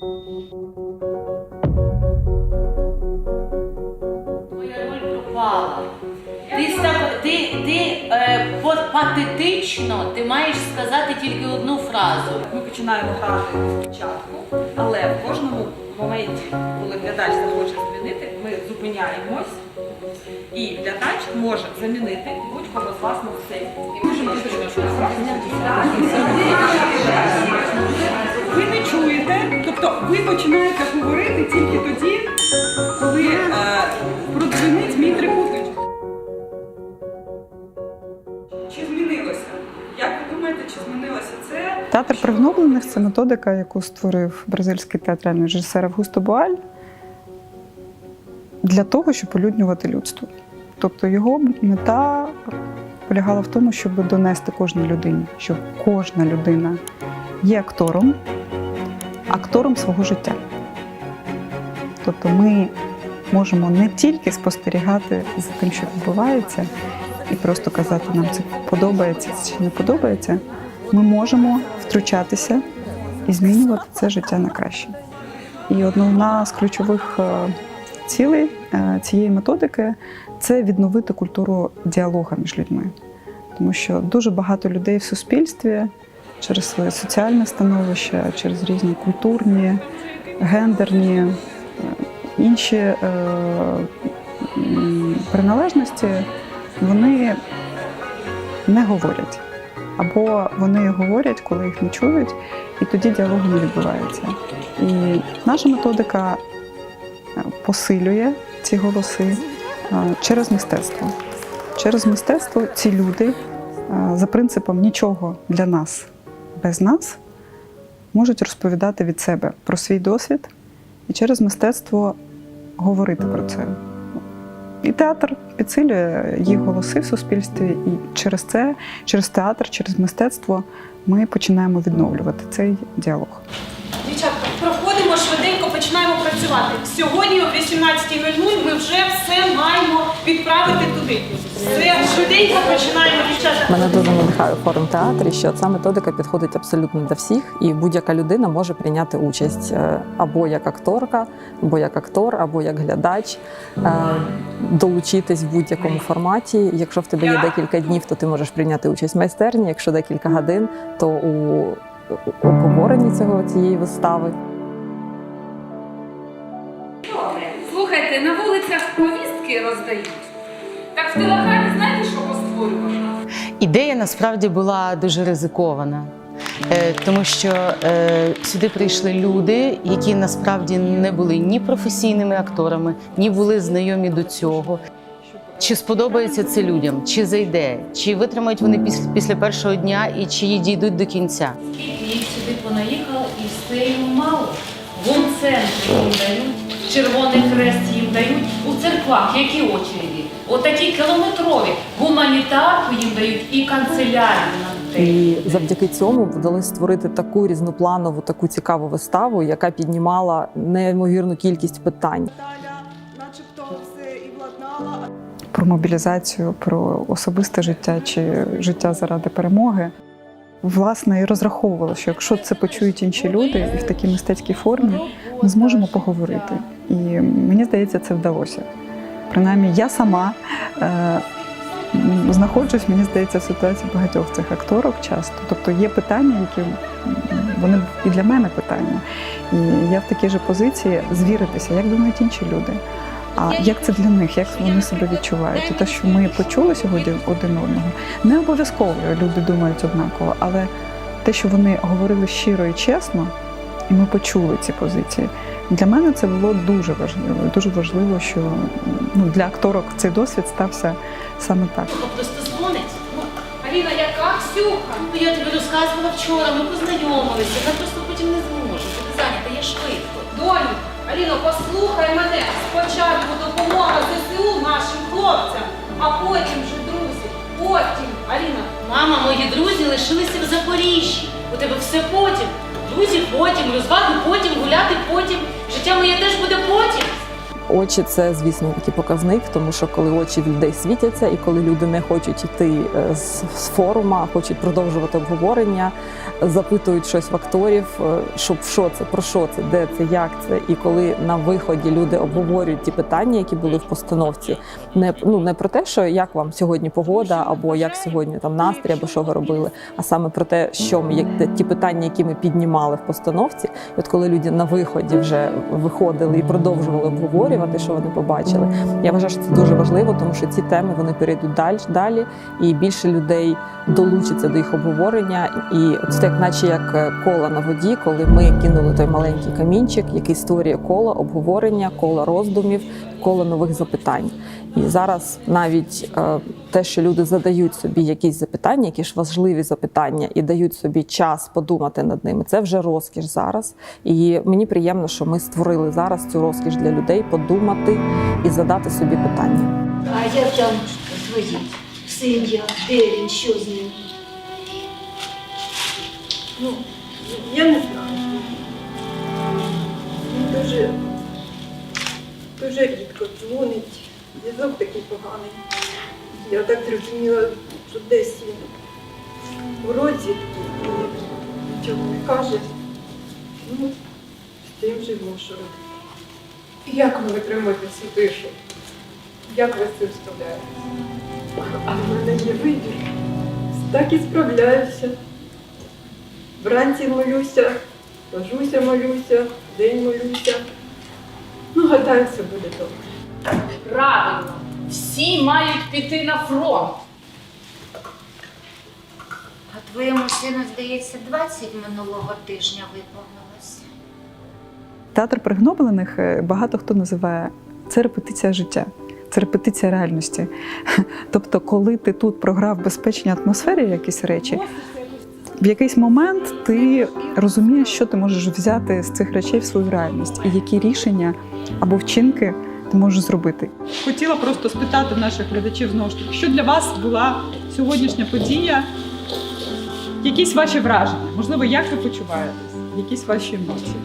Твоя роль пропала. Ти, ти, ти е, патетично ти маєш сказати тільки одну фразу. Ми починаємо грати спочатку, але в кожному моменті, коли глядач захоче змінити, ми зупиняємось, і глядач може замінити будь-кого з вас на може Ви не чуєте, тобто ви починаєте говорити тільки тоді, коли е, продзвонить мій трикутничок. Чи змінилося? Як ви думаєте, чи змінилося це? Театр пригноблених це методика, яку створив бразильський театральний режисер Августо Буаль для того, щоб улюднювати людство. Тобто його мета полягала в тому, щоб донести кожній людині, що кожна людина є актором, актором свого життя. Тобто ми можемо не тільки спостерігати за тим, що відбувається, і просто казати, нам це подобається чи не подобається. Ми можемо втручатися і змінювати це життя на краще. І одна з ключових е, цілей е, цієї методики це відновити культуру діалога між людьми. Тому що дуже багато людей в суспільстві через своє соціальне становище, через різні культурні, гендерні, е, інші приналежності, вони не говорять. Або вони говорять, коли їх не чують, і тоді діалогу не відбувається. І наша методика е, посилює ці голоси е, через мистецтво. Через мистецтво ці люди е, за принципом нічого для нас без нас можуть розповідати від себе про свій досвід і через мистецтво говорити про це. І театр підсилює їх голоси в суспільстві, і через це, через театр, через мистецтво ми починаємо відновлювати цей діалог. Дівчатка, проходимо швиденько, починаємо працювати. Сьогодні о 18.00 ми вже все маємо відправити туди. Все швиденько починаємо, дівчата. Мене дуже надихає форум театрі, що ця методика підходить абсолютно для всіх, і будь-яка людина може прийняти участь е, або як акторка, або як актор, або як глядач, е, долучитись в будь-якому форматі. Якщо в тебе є декілька днів, то ти можеш прийняти участь в майстерні. Якщо декілька годин, то у обговоренні цього цієї вистави. Слухайте, на вулицях повістки роздають. Так в телеграмі знаєте, що постворювано? Ідея насправді була дуже ризикована, Е, тому що е, сюди прийшли люди, які насправді не були ні професійними акторами, ні були знайомі до цього. Чи сподобається це людям, чи зайде, чи витримають вони після, після першого дня і чи дійдуть до кінця. Скільки їх сюди понаїхало, і все їм мало. Вон центр їм дають, Червоний хрест їм дають у церквах, які очереді. Отакі кілометрові. Гуманітарку їм дають і канцелярію нам І завдяки цьому вдалося створити таку різнопланову, таку цікаву виставу, яка піднімала неймовірну кількість питань. Таля, начебто, все і владнала, Про мобілізацію, про особисте життя чи життя заради перемоги. Власне, і розраховувала, що якщо це почують інші люди і в такій мистецькій формі, ми зможемо поговорити. І мені здається, це вдалося. Принаймні, я сама е, знаходжусь, мені здається, в ситуації багатьох цих акторок часто. Тобто є питання, які вони і для мене питання. І я в такій же позиції звіритися, як думають інші люди. А як це для них, як вони себе відчувають? І те, що ми почули сьогодні один одного, не обов'язково люди думають однаково, але те, що вони говорили щиро і чесно, і ми почули ці позиції. Для мене це було дуже важливо. Дуже важливо, що ну, для акторок цей досвід стався саме так. Просто дзвонить. Ну, Аліна, яка Ксюха? Ну, я тобі розказувала вчора, ми познайомилися. Я просто потім не зможу. Ти зайнята, я швидко. Доню, Аліно, послухай мене. Спочатку допомога ЗСУ нашим хлопцям, а потім вже друзі. Потім, Аліна, Мама, мої друзі лишилися в Запоріжжі. У тебе все потім. Друзі потім, розваги потім, гуляти потім. Життя моє теж буде потім. Очі це, звісно, такий показник, тому що коли очі в людей світяться, і коли люди не хочуть йти е, з, форума, хочуть продовжувати обговорення, запитують щось в акторів, е, щоб що це, про що це, де це, як це. І коли на виході люди обговорюють ті питання, які були в постановці, не ну не про те, що як вам сьогодні погода, або як сьогодні там настрій, або що ви робили, а саме про те, що ми як ті питання, які ми піднімали в постановці. От коли люди на виході вже виходили і продовжували обговорювати, що вони побачили. Я вважаю, що це дуже важливо, тому що ці теми вони перейдуть далі, далі і більше людей долучиться до їх обговорення. І це як наче як е, кола на воді, коли ми кинули той маленький камінчик, який створює коло обговорення, коло роздумів, коло нових запитань. І зараз навіть е, те, що люди задають собі якісь запитання, які ж важливі запитання, і дають собі час подумати над ними, це вже розкіш зараз. І мені приємно, що ми створили зараз цю розкіш для людей подумати і задати собі питання. А як там твої сім'я, де він, що з ним? Ну, я не знаю. Він дуже, дуже рідко дзвонить. Зв'язок такий поганий. Я так зрозуміла, що десь він в розвідку нічого не каже. Ну, з тим живемо, що робити. Як ви витримуєте цю тишу? Як ви з цим справляєтесь? А в мене є вибір. Так і справляюся. Вранці молюся, ложуся, молюся, день молюся. Ну, гадаю, все буде добре. Правильно, всі мають піти на фронт. А твоєму сину, здається, 20 минулого тижня виповнилось. Театр пригноблених е, багато хто називає це репетиція життя, це репетиція реальності. Тобто, коли ти тут програв в безпечній атмосфері якісь речі, в якийсь момент ти розумієш, що ти можеш взяти з цих речей в свою реальність, і які рішення або вчинки ти можеш зробити. Хотіла просто спитати наших глядачів знову ж таки, що для вас була сьогоднішня подія? Якісь ваші враження? Можливо, як ви почуваєтесь? Якісь ваші емоції?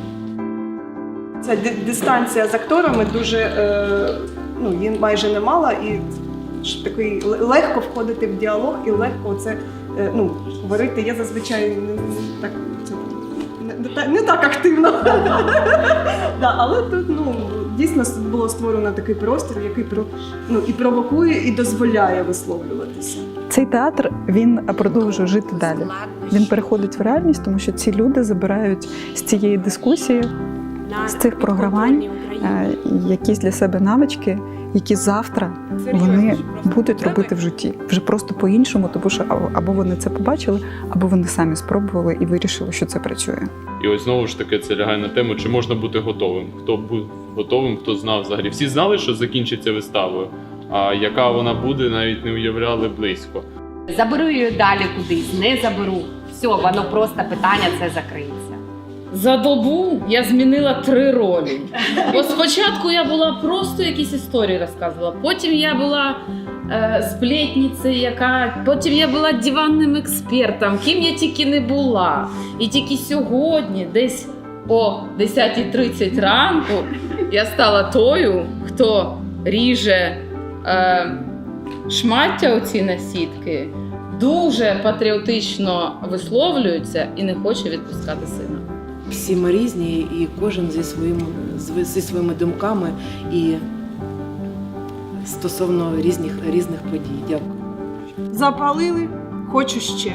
Ця дистанція з акторами дуже е, ну, її майже немала, і такий легко входити в діалог і легко це е, ну, говорити. Я зазвичай не, не так не, не, не так активно. да, але тут ну, дійсно було створено такий простір, який про, ну, і провокує, і дозволяє висловлюватися. Цей театр він продовжує жити далі. Він переходить в реальність, тому що ці люди забирають з цієї дискусії, з цих програмань е, якісь для себе навички, які завтра вони будуть робити в житті вже просто по-іншому, тому що або- або вони це побачили, або вони самі спробували і вирішили, що це працює. І ось знову ж таки це лягає на тему, чи можна бути готовим. Хто був готовим, хто знав взагалі. Всі знали, що закінчиться виставою, а яка вона буде, навіть не уявляли близько. Заберу її далі кудись, не заберу. Все, воно просто питання це закриється. За добу я змінила три ролі. Бо спочатку я була просто якісь історії розказувала. Потім я була е, сплетницею, яка потім я була диванним експертом, ким я тільки не була. І тільки сьогодні, десь о 10.30 ранку, я стала тою, хто ріже е, шмаття оці насідки, дуже патріотично висловлюється і не хоче відпускати сина. Всі ми різні, і кожен зі своїми, зі зі своїми думками і стосовно різних, різних подій. Дякую. Запалили, хочу ще.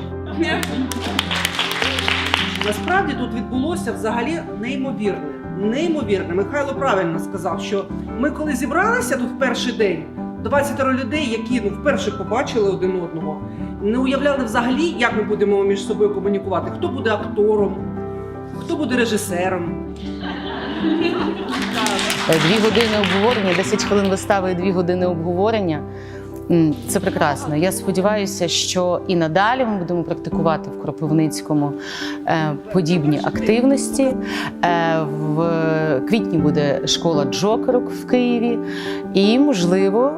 Насправді тут відбулося взагалі неймовірне. Неймовірне. Михайло правильно сказав, що ми коли зібралися тут в перший день, 20 людей, які ну вперше побачили один одного, не уявляли взагалі, як ми будемо між собою комунікувати. Хто буде актором, хто буде режисером. Е, Дві години обговорення, 10 хвилин вистави і дві години обговорення. Це прекрасно. Я сподіваюся, що і надалі ми будемо практикувати в Кропивницькому е, подібні активності. Е, В квітні буде школа Джокерок в Києві, і, можливо,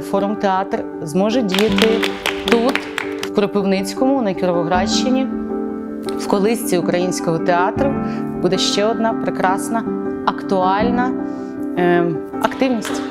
форум театр зможе діяти тут, в Кропивницькому, на Кіровоградщині. В колисці українського театру буде ще одна прекрасна, актуальна е, активність.